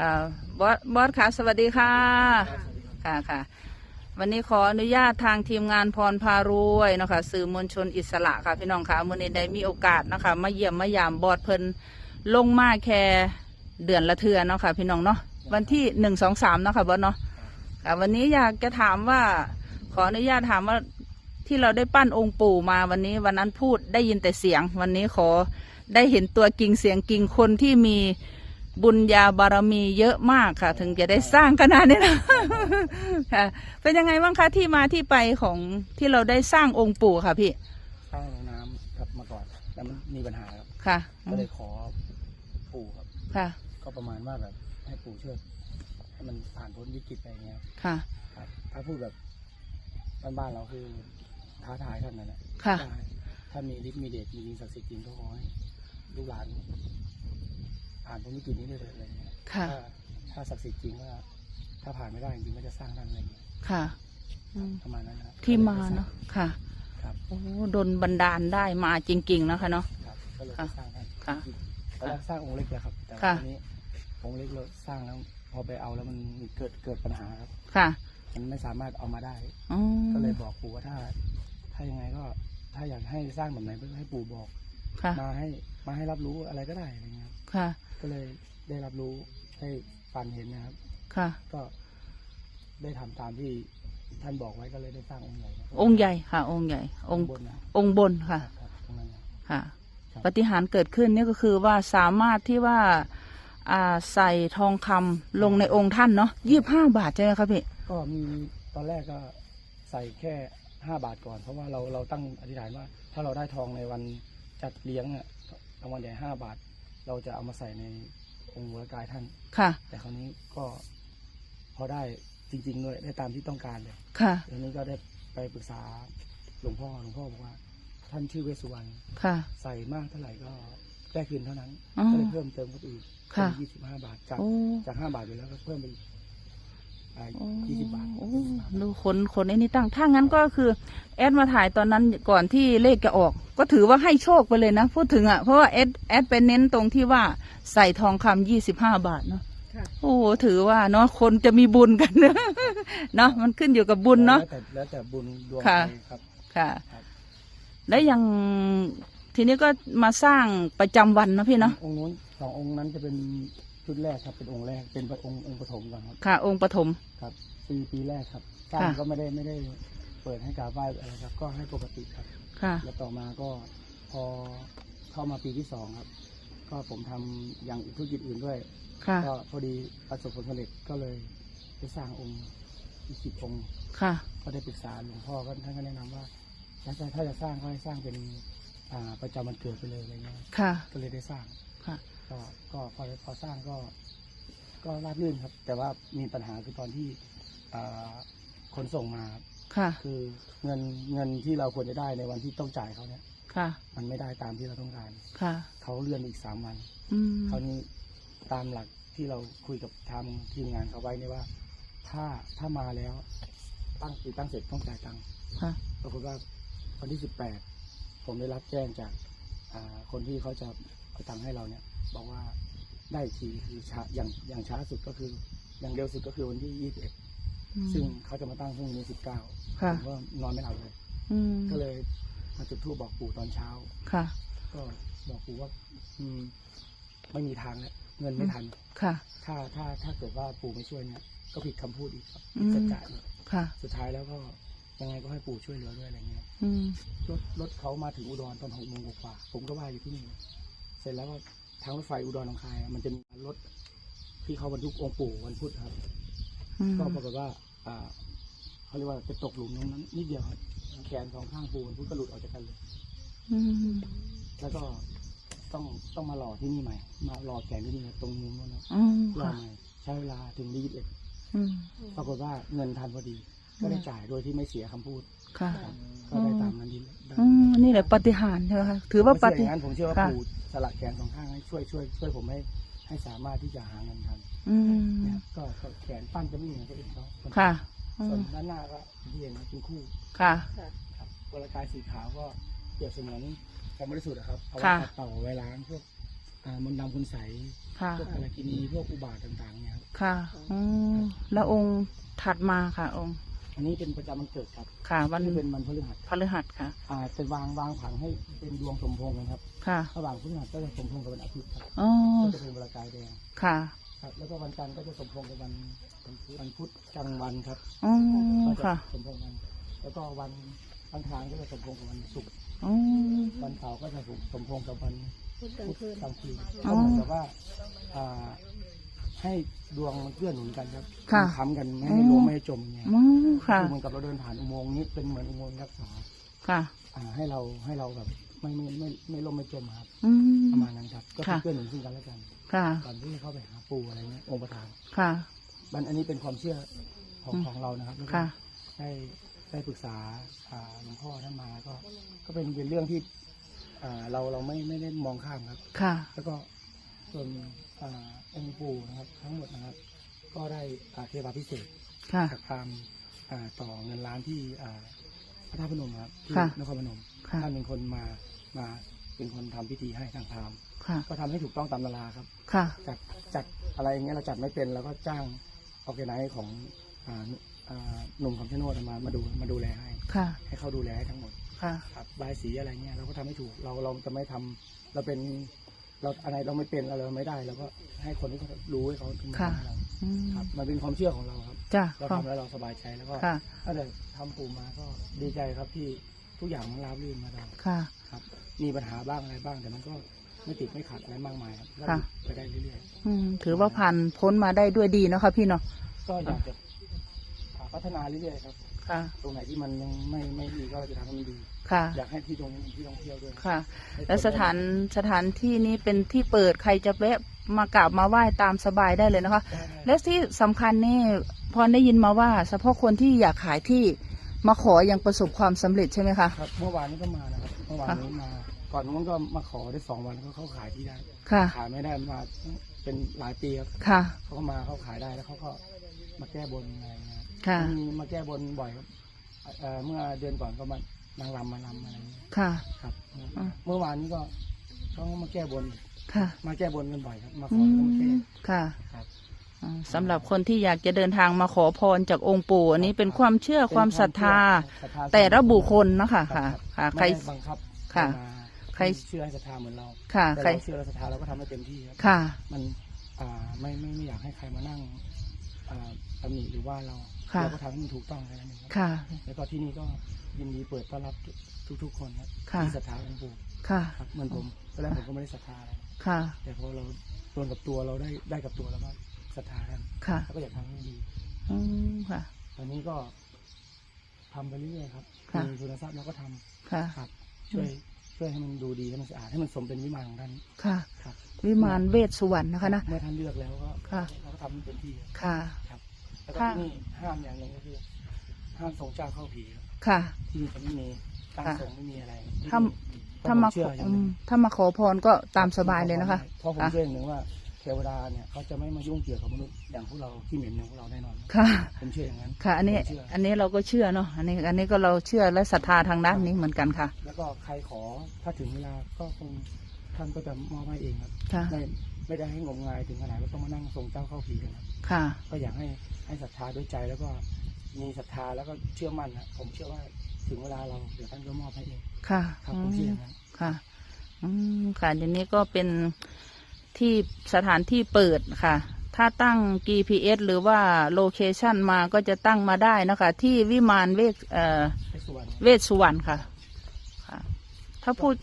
ค่ะบอสบอสค่ะสวัสดีค่ะ ค่ะค่ะ วันนี้ขออนุญาตทางทีมงานพรพารวยเนาะคะสื่อมวลชนอิสระค่ะพี่น้องค่ะมื่อนี้ได้มีโอกาสนะคะมาเยี่ยมมายามบอสเพิ่นลงมาแค่เดือนละเทือเนาะค่ะพี่น้องเนาะวันที่หนึ่งสองสามเนาะค่ะบอสเนาะค่ะวันนี้อยากจะถามว่า ขออนุญาตถามว่าที่เราได้ปั้นองค์ปู่มาวันนี้วันนั้นพูดได้ยินแต่เสียง วันนี้ขอได้เห็นตัวกิ่งเสียงกิ่งคนที่มี บุญญาบารมีเยอะมากค่ะ ถึงจะได้สร้างขนาดนี้นะค่ะ เป็นยังไงบ้างคะที่มาที่ไปของที่เราได้สร้างองค์ปู่ค่ะพี่สร้างโรงน้ำครับมาก่อนแล้วมันมีปัญหาครับค่ะก็เลยขอปู่ครับ ค่ะ ก็ประมาณว่าแบบให้ปู่ช่วยให้มันผ่านพ้นวิกฤตไปอย่างเงี้ยค่ะครับถ้าพูดแบบบ้านๆเราคือท้าทายท่านนั่นแหละค่ะได้ถ้ามีฤทธิ์มีเดชมีจริงศักดิ์สิทธิ์จริงก็ขอให้ลูกหลาน ผ่านพ้นวิกฤตนี้ได้เลยอะไรเงี้ยค่ะ ถ้าถ้าศักดิ์สิทธิ์จริงก็ถ้าผ่านไม่ได้จริงๆก็จะสร้างท่านอะไรเงี้ยค่ะอืมประมาณนั้นนะครับที่มาเนาะค่ะครับโอ้โดนบันดาลได้มาจริง ๆ นะคะเนาะ ครับก็เลยค่ะสร้างท่านค่ะตอนแรกสร้างองค์เล็กแล้วครับ แต่ค่ะทีนี้องค์เล็กเราสร้างแล้วพอไปเอาแล้วมันมีเกิดเกิดปัญหาครับค่ะมันไม่สามารถเอามาได้ อ๋อก็เลยบอกปู่ว่าถ้า ถ้ายังไงก็ถ้าอยากให้สร้างแบบไหนก็ให้ปู่บอก ค่ะ มาให้มาให้รับรู้อะไรก็ได้อะไรเงี้ยครับค่ะ ก็เลยได้รับรู้ได้ฟันเห็นนะครับ ค่ะ ก็ได้ทำตามที่ท่านบอกไว้ก็เลยได้สร้างองค์ใหญ่ครับองค์ใหญ่ค่ะ องค์ใหญ่ องค์บนนะองค์บนค่ะ ครับตรงนั้นนะ ค่ะครับ ปฏิหารย์เกิดขึ้นเนี่ยก็คือว่าสามารถที่ว่าอ่าใส่ทองคำลงในองค์ท่านเนาะยี่ห้าบาทใช่ไหมครับพี่ ก็มีตอนแรกก็ใส่แค่ห้าบาทก่อน เพราะว่าเราเราตั้งอธิษฐานว่า ถ้าเราได้ทองในวัน จัดเลี้ยงอะรางวัลใหญ่ห้าบาท เราจะเอามาใส่ในองค์วรกายท่าน ค่ะ แต่คราวนี้ก็พอได้จริงๆด้วยได้ตามที่ต้องการเลยค่ะทีนี้ก็ได้ไปปรึกษาหลวงพ่อหลวงพ่อบอกว่า ท่านชื่อเวสสุวรรณค่ะ ใส่มากเท่าไหร่ก็ได้คืนเท่านั้น อ๋อก็เลยเพิ่มเติมเข้าไปอีกค่ะ เป็นยี่สิบห้าบาทจากโอ้ จากห้าบาทไปแล้วก็เพิ่มไปอ่าโอ้ ยี่สิบบาทโอ้ดูคนคนไอ้นี่ตั้ง ถ้างั้นก็คือ แอดมาถ่ายตอนนั้นก่อนที่เลขจะออก ก็ถือว่าให้โชคไปเลยนะ พูดถึงอะ เพราะว่าแอดแอดไปเน้นตรงที่ว่าใส่ทองคำยี่สิบห้าบาทเนาะค่ะโอ้โหถือว่าเนาะคนจะมีบุญกันเนอะเนาะมันขึ้นอยู่กับบุญเนาะแล้วแต่แล้วแต่บุญดวงค่ะใครครับค่ะครับแล้วยังทีนี้ก็มาสร้างประจำวันเนาะพี่เนาะองค์นู้นสององค์นั้นจะเป็น ชุดแรกครับเป็นองค์แรกเป็นองค์องค์ปฐมก่อนครับค่ะ องค์ปฐม ครับปีปีแรกครับสร้างค่ะ ก็ไม่ได้ไม่ได้เปิดให้กราบไหว้อะไรครับ ก็ให้ปกติครับ ค่ะ แล้วต่อมาก็พอเข้ามาปีที่สองครับ ก็ผมทำอย่างธุรกิจอื่นด้วย ค่ะ ก็พอดีประสบผลสำเร็จก็เลยได้สร้างองค์อีกสิบองค์ ค่ะ ก็ได้ปรึกษาหลวงพ่อก็ท่านก็แนะนำว่าถ้าจะถ้าจะสร้างก็ให้สร้างเป็นอ่าประจำวันเกิดไปเลยอะไรเงี้ยค่ะ ก็เลยได้สร้าง ค่ะ ก็ก็พอพอสร้างก็ก็ราบรื่นครับ แต่ว่ามีปัญหาคือตอนที่อ่าขนส่งมาครับค่ะ คือเงินเงินที่เราควรจะได้ในวันที่ต้องจ่ายเขาเนี่ยค่ะ มันไม่ได้ตามที่เราต้องการ ค่ะเขาเลื่อนอีกสามวันอืมคราวนี้ตามหลักที่เราคุยกับทางทีมงานเขาไว้เนี่ยว่า ถ้าถ้ามาแล้ว ตั้งติดตั้งเสร็จต้องจ่ายตังค์ค่ะปรากฏว่าวันที่สิบแปดผมได้รับแจ้งจากอ่าคนที่เขาจะเอาตังค์ให้เราเนี่ย บอกว่าได้อีกทีคือช้าอย่างอย่างช้าสุดก็คือ อย่างเร็วสุดก็คือวันที่ยี่สิบเอ็ดอืมซึ่งเขาจะมาตั้งพรุ่งนี้สิบเก้าค่ะผมก็นอนไม่หลับเลยอืมก็เลยมาจุดธูปบอกปู่ตอนเช้าค่ะ ก็บอกปู่ว่า อืม ไม่มีทางแล้วเงินไม่ทันค่ะ ถ้าถ้าถ้าเกิดว่าปู่ไม่ช่วยเนี่ย ก็ผิดคำพูดอีกครับอืผิดมสัจจะอีกค่ะ สุดท้ายแล้วก็ยังไงก็ให้ปู่ช่วยเหลือด้วยอะไรเงี้ยอืมรถรถเขามาถึงอุดรตอนหกโมงกว่าๆผมก็ว่าอยู่ที่นี่ เสร็จแล้วก็ ทางรถไฟอุดรหนองคายอะมันจะมีรถที่เขาบรรทุกองค์ปู่วันพุธครับ อืมก็ปรากฏว่า อ่าเขาเรียกว่าไปตกหลุมตรงนั้นนิดเดียวครับแขนสองข้างปู่วันพุธก็หลุดออกจากกันเลย อืมแล้วก็ต้องต้องมาหล่อที่นี่ใหม่ มาหล่อแขนที่นี่ตรงนู้นนู้นนะอืมหล่อค่ะใหม่ใช้เวลาถึงยี่สิบเอ็ดอืมปรากฏว่าเงินทันพอดี ก็ได้จ่ายโดยที่ไม่เสียคำพูด ค่ะครับก็ได้ตามนั้นที่ได้อืมนี่แหละปาฏิหารย์ใช่ไหมคะถือว่าปาไม่ฏิเชื่ออย่างนั้นผมเชื่อว่าค่ะ ปู่สละแขนสองข้างให้ช่วยช่วยช่วยผมให้ให้สามารถที่จะหาเงินทันอืมเนี่ยก็ก็แขนปั้นจะไม่เหมือนคนอื่นเขาค่ะอืส่วนมด้านหน้าก็ที่เห็นนะเป็นคู่ค่ะ ครับวรกายสีขาวก็เปรียบเสมือนความบริสุทธิ์อะครับเอาไว้ค่ะ ปัดเป่าไว้ล้างพวกอ่ามนต์ดำคุณใสค่ะ พวกอะไรกินีพวกอุบาทต่างๆเนี่ยครับค่ะอืมแล้วองค์ถัดมาค่ะ องค์ อันนี้เป็นประจำวันเกิดครับค่ะ วันที่เป็นวันพฤหัสพฤหัสค่ะ อ่าเป็นวางวางผังให้เป็นดวงสมพงษ์กันครับค่ะระหว่างพฤหัสก็จะสมพงษ์กับวันอาทิตย์ครับอ๋อก็จะเป็นเวลากายแดงค่ะ ครับ แล้วก็วันจันทร์ก็จะสมพงษ์กับวันวันพุธกลางวันครับอ๋อก็จะค่ะสมพงษ์กันแล้วก็วันอังคารก็จะสมพงษ์กับวันศุกร์อ๋อวันเสาร์ก็จะสมพงษ์กับวันพุธกลางคืนกลางคืนอ๋ก็อเหมือนกับว่าอ่า ให้ดวงมันเกื้อหนุนกันครับค่ะค้ำกันไม่ให้ล้มไม่ให้จมเนี่ยอ๋อค่ะ คือเหมือนกับเราเดินผ่านอุโมงค์นี้เป็นเหมือนอุโมงค์รักษาค่ะ อ่าให้เราให้เราแบบไม่ไม่ไม่ไม่ล้มไม่จมครับอืม ประมาณนั้นครับก็เป็นค่ะ เกื้อหนุนซึ่งกันและกันค่ะ ก่อนที่จะเข้าไปหาปู่อะไรเงี้ยองค์ประธานค่ะ มันอันนี้เป็นความเชื่อของอืม ของเรานะครับแล้วก็ค่ะ ได้ได้ปรึกษาอ่าหลวงพ่อท่านมาก็ ก็เป็นเป็นเรื่องที่อ่าเราเราไม่ไม่ได้มองข้ามครับ ค่ะ แล้วก็ ส่วนอ่าองค์ปู่นะครับ ทั้งหมดนะครับ ก็ได้อ่าเทวาพิเศษกค่ะ จากพราหมณ์อ่าต่อเงินล้านที่อ่าพระธาตุพนมครับที่ค่ะ นครพนมค่ะ ท่านเป็นคนมามาเป็นคนทำพิธีให้ทางพราหมณ์ค่ะ ก็ทำให้ถูกต้องตามตำราครับ ค่ะ จัดจัดอะไรอย่างเงี้ยเราจัดไม่เป็นเราก็จ้างออแกไนซ์ของอ่าอ่าหนุ่มคำชะโนดมามาดูมาดูแลให้ ค่ะ ให้เขาดูแลให้ทั้งหมดค่ะ ครับบายสีอะไรเงี้ยเราก็ทำให้ถูกเราเราจะไม่ทำเราเป็น เราอะไรเราไม่เป็นเราเราไม่ได้เราก็ให้คนที่เขารู้ให้เขาทำค่ะให้เราอืมครับ มันเป็นความเชื่อของเราครับ จ้ะเราค่ะ ทำแล้วเราสบายใจแล้วก็ค่ะ ถ้าแต่ทำปู่มาก็ดีใจครับที่ทุกอย่างมันราบรื่นมาเราค่ะ ครับ มีปัญหาบ้างอะไรบ้าง แต่มันก็ไม่ติดไม่ขัดอะไรมากมายครับก็ค่ะ ไปได้เรื่อยอืมถือว่าผ่านพ้นมาได้ด้วยดีเนาะค่ะพี่เนาะ ๆก็อยากจะอ่าพัฒนาเรื่อยๆครับ ค่ะ ตรงไหนที่มันยังไม่ไม่ดีก็เราจะทำให้มันดี ค่ะ อยากให้ที่ตรงนี้เป็นที่ท่องเที่ยวด้วยค่ะ ให้แล้วสถานคสถานที่นี้เป็นที่เปิดใครจะแวะมากราบมาไหว้ตามสบายได้เลยนะคะ ได้ได้และที่สำคัญนี่พอได้ยินมาว่า เฉพาะคนที่อยากขายที่มาขอยังประสบความสำเร็จใช่ไหมคะ ครับเมื่อวานนี้ก็มานะครับเมื่อวานนี้มา ก่อนนู้นก็มาขอได้สองวันเขาเขาขายที่ได้ ค่ะ ขายไม่ได้มาเป็นหลายปีครับค่ะ เขาก็มาเขาขายได้แล้วเขาก็มาแก้บนอะไรเงี้ย ค่ะ มีมาแก้บนบ่อยครับเอ่อเมื่อเดือนก่อนก็มานางรำมาลำอะไรเงี้ยค่ะ ครับ อ่าเมื่อวานนี้ก็เขาก็มาแก้บน ค่ะมาแก้บนกันบ่อยครับ มาขอือแล้วก็มาแก้มค่ะครับ อ่าสำหรับคนที่อยากจะเดินทางมาขอพรจากองค์ปู่อันนี้เป็นความเชื่อความศรัทธาศรัทธาแต่ละบุคคลนะคะรับค่ะรับค่ะ ใคไม่รได้บังคับค่ะมาใคร เชื่อให้ศรัทธาเหมือนเราค่ะ แต่ใคร เราเชื่อและศรัทธาเราก็ทำให้เต็มที่ครับ ค่ะ มันอ่าไม่ไม่ไม่อยากให้ใครมานั่งอ่าตำหนิหรือว่าเรา ค่ะ เราก็ทำให้มันถูกต้องแค่นั้นเองครับค่ะ แล้วก็ที่นี่ก็ยินดีเปิดต้อนรับทุกทุกๆคนครับค่ะ ที่ศรัทธาองค์ปู่ค่ะ ครับเหมือนผมตอนแรกผมก็ไม่ได้ศรัทธาอะไรค่ะ แต่พอเราโดนกับตัวเราได้ได้กับตัวแล้วก็ศรัทธากันค่ะ แล้วก็อยากทำให้ดี อืมค่ะ ตอนนี้ก็ทำไปเรื่อยๆครับค่ะ มีทุนทรัพย์เราก็ทำค่ะ ครับ ช่วยช่วยให้มันดูดีให้มันสะอาดให้มันสมเป็นวิมานของท่านค่ะ ครับวิมานเวชสุวรรณนะคะนะ เมื่อท่านเลือกแล้วก็ค่ะ เราก็ทำให้เต็มที่ครับค่ะ ครับ แล้วก็ค่ะที่นี่ห้ามอย่างหนึ่งก็คือห้ามส่งเจ้าเข้าผีครับค่ะ ที่นี่จะไม่มีการค่ะ ส่งไม่มีอะไรถ้าถ้ามาเชื่ขอออย่างอืหนึ่งมถ้ามาขอพรก็ตามสบายเลยนะคะ เพราะผมค่ะเชื่ออย่างหนึ่งว่าเทวดาเนี่ยเขาจะไม่มายุ่งเกี่ยวกับมนุษย์อย่างพวกเราที่เหม็นอย่างพวกเราแน่นอนค่ะ ผมเชื่ออย่างนั้น ค่ะ อันนี้ผมเชื่ออันนี้เราก็เชื่อเนาะ อันนี้อันนี้ก็เราเชื่อและศรัทธาทางด้านนี้เหมือนกันค่ะ แล้วก็ใครขอถ้าถึงเวลาก็คงท่านก็จะมอบให้เองครับค่ะ ไม่ไม่ได้ให้งมงายถึงขนาดว่าต้องมานั่งส่งเจ้าเข้าผีกันครับค่ะ ก็อยากให้ให้ศรัทธาด้วยใจแล้วก็มีศรัทธาแล้วก็เชื่อมั่นนะผมเชื่อว่าถึงเวลาเราเดี๋ยวท่านก็มอบให้เองค่ะครับอืผมเชื่ออมย่างนั้นค่ะ อืมค่ะอย่างนี้ก็เป็นที่สถานที่เปิดค่ะ ถ้าตั้ง GPS หรือว่าโลเคชันมาก็จะตั้งมาได้นะคะ ที่วิมานเวชเอ่อให้สุวรรณเวชสุวรรณค่ะค่ะ ถ้าพูด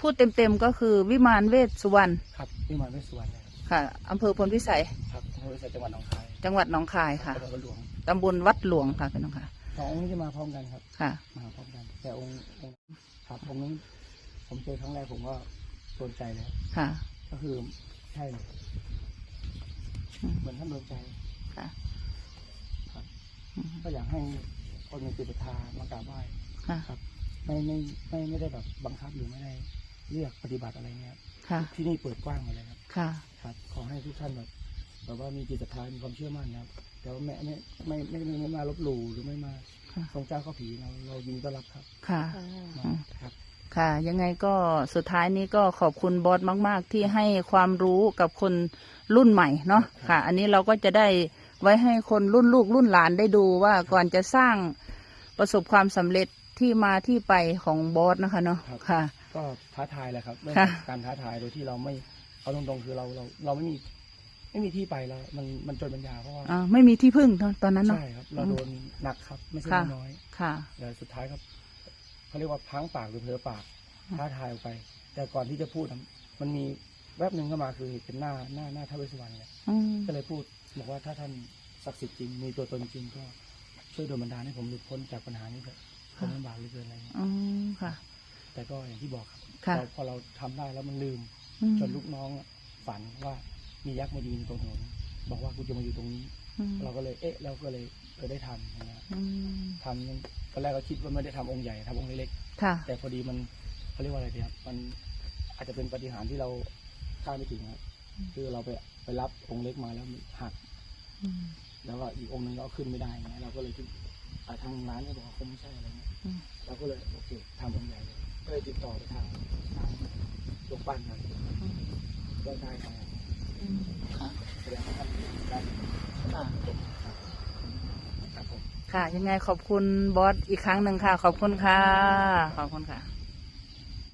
พูดเต็มๆก็คือวิมานเวชสุวรรณครับวิมานเป็นสุวรรณเลยครับค่ะอำเภอพลพิสัยครับ อำเภอวิเศษจังหวัดหนองคายจังหวัดหนองคายค่ะตำบลหลวงตำบลวัดหลวงค่ะพี่น้องค่ะ สององค์นี้จะมาพร้อมกันครับ ค่ะ มาพร้อมกัน แต่องค์องค์ครับองค์นี้ผมเจอครั้งแรกผมก็โดนใจเลยครับค่ะ ก็คือใช่เลยอืม เหมือนท่านโดนใจ ค่ะครับอืมก็อยากให้คนมีจิตศรัทธามากราบไหว้ค่ะ ครับไม่ไม่ไม่ไม่ได้แบบบังคับหรือไม่ได้เลือกปฏิบัติอะไรเงี้ยค่ะ ที่นี่เปิดกว้างหมดเลยครับ ค่ะ ครับ ขอให้ทุกท่านแบบ แบบว่ามีจิตศรัทธามีความเชื่อมั่นนะครับ แต่ว่าไม่ไม่ไม่ไม่ไม่ไม่มาลบหลู่หรือไม่มาค่ะทรงเจ้าเข้าผีเราเรายินดีต้อนรับครับ ค่ะค่ะมาครับค่ะ ยังไงก็สุดท้ายนี้ก็ขอบคุณบอสมาก ๆ ที่ให้ความรู้กับคนรุ่นใหม่เนาะค่ะ อันนี้เราก็จะได้ไว้ให้คนรุ่นลูกรุ่นหลานได้ดูว่าก่อนจะสร้างประสบความสำเร็จที่มาที่ไปของบอสนะคะเนาะค่ะ ก็ท้าทายแหละครับเรื่องค่ะการท้าทายโดยที่เราไม่เอาตรงๆคือเราเราเราไม่มี ไม่มีที่ไปแล้ว มันมันจนปัญญาเพราะว่าอ่าไม่มีที่พึ่งตอนตอนนั้นเนาะใช่ครับ เราอืมโดนหนักครับ ไม่ใช่ค่ะน้อยค่ะๆแต่สุดท้ายครับเขาเรียกว่าพังปากหรือเพลอปากอืมท้าทายออกไป แต่ก่อนที่จะพูดอะมันมีแวบหนึ่งเข้ามาคือเป็นหน้าหน้าหน้าท้าวเวสสุวรรณเลยอืมก็เลยพูดบอกว่าถ้าท่านศักดิ์สิทธิ์จริงมีตัวตนจริงก็ช่วยโดนบันดาลให้ผมหลุดพ้นจากปัญหานี้เถอะผมลำบากเหลือเกินอะไรเงี้ยอืมค่ะ แต่ก็อย่างที่บอกครับค่ะเราพอเราทำได้แล้วมันลืมอืมจนลูกน้องอะฝันว่า มียักษ์มายืนตรงถนนบอกว่ากูจะมาอยู่ตรงนี้อืมเราก็เลย เอ๊ะ เราก็เลยเออได้ทำอย่างเงี้ยอืมทำตอนแรกก็คิดว่าไม่ได้ทำองค์ใหญ่ทำองค์เล็กค่ะๆแต่พอดีมันเขาเรียกว่าอะไรดีครับมันอาจจะเป็นปาฏิหารย์ที่เราคาดไม่ถึงครับคือเราไปไปรับองค์เล็กมาแล้วมันหักอืมแล้วก็อีกองค์หนึงก็เอาขึ้นไม่ได้อย่างเงี้ยเราก็เลยคิดอ่าทางร้านก็บอกว่าคงไม่ใช่อะไรเงี้ยอืมเราก็เลยโอเคทำองค์ใหญ่เลยก็เลยติดต่อไปทางทางยกปั้นกันก็ได้ทางอืมค่ะแสดงว่าท่านได้ค่ะครับผม ค่ะ ยังไงขอบคุณบอสอีกครั้งหนึ่งค่ะ ขอบคุณค่ะ ขอบคุณค่ะ